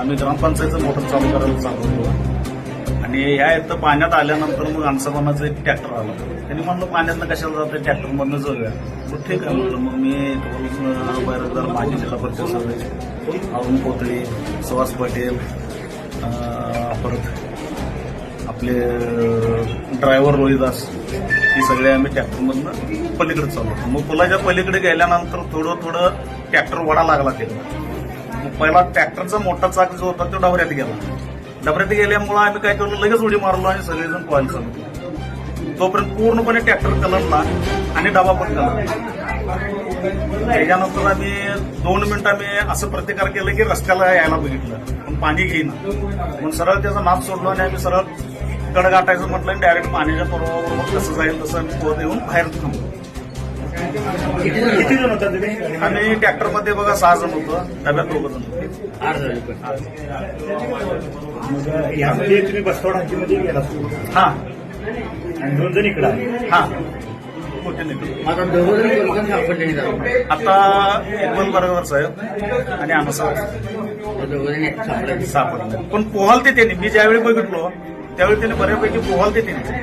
आम्ही ग्रामपंचायतचं मोटर चालू करायला चालू होतो आणि ह्या इथं पाण्यात आल्यानंतर मग अंसामानाचं एक ट्रॅक्टर आलं त्यांनी म्हणलं पाण्यातनं कशाला जाते ट्रॅक्टरमधनं जाऊया. मग ठीक आहे म्हटलं मग मी बैरजदार माजी जिल्हा परिषद सदस्य अरुण पोतळी सुहास पटेल परत आपले ड्रायव्हर रोहिदास ही सगळे आम्ही ट्रॅक्टरमधनं पलीकडे चालवतो मग पुलाच्या पलीकडे गेल्यानंतर थोडं थोडं ट्रॅक्टर वडा लागला ते मग पहिला ट्रॅक्टरचा मोठा चाक जो होता तो डबऱ्यात गेला. डबऱ्यात गेल्यामुळं आम्ही काय केलं लगेच उडी मारलो आणि सगळेजण पोहायला चालू तोपर्यंत पूर्णपणे ट्रॅक्टर कलरला आणि डबा पण कलर त्याच्यानंतर आम्ही दोन मिनिटं आम्ही असं प्रतिकार केलं की रस्त्याला यायला बघितलं. पण पाणी घेईना पण सरळ त्याचा नाप सोडलो आणि आम्ही सरळ कडगाटायचं म्हटलं आणि डायरेक्ट पाण्याच्या बरोबर कसं जाईल तसं आम्ही पोहत येऊन बाहेर थांबलो. किती जण होता तुम्ही? आणि ट्रॅक्टरमध्ये बघा सहा जण होतं. डब्यात दोघं जण. आठ मग यामध्ये तुम्ही बसतोड हद्दीमध्ये गेला हा. आणि दोन जण इकडे हा. आता जण इक्बल बरोबर साहेब आणि आमचा जण सापडले. पण पोहाल ते त्यांनी. मी ज्यावेळी बघितलो त्यावेळी त्यांनी बऱ्यापैकी पोहाल ते त्यांनी.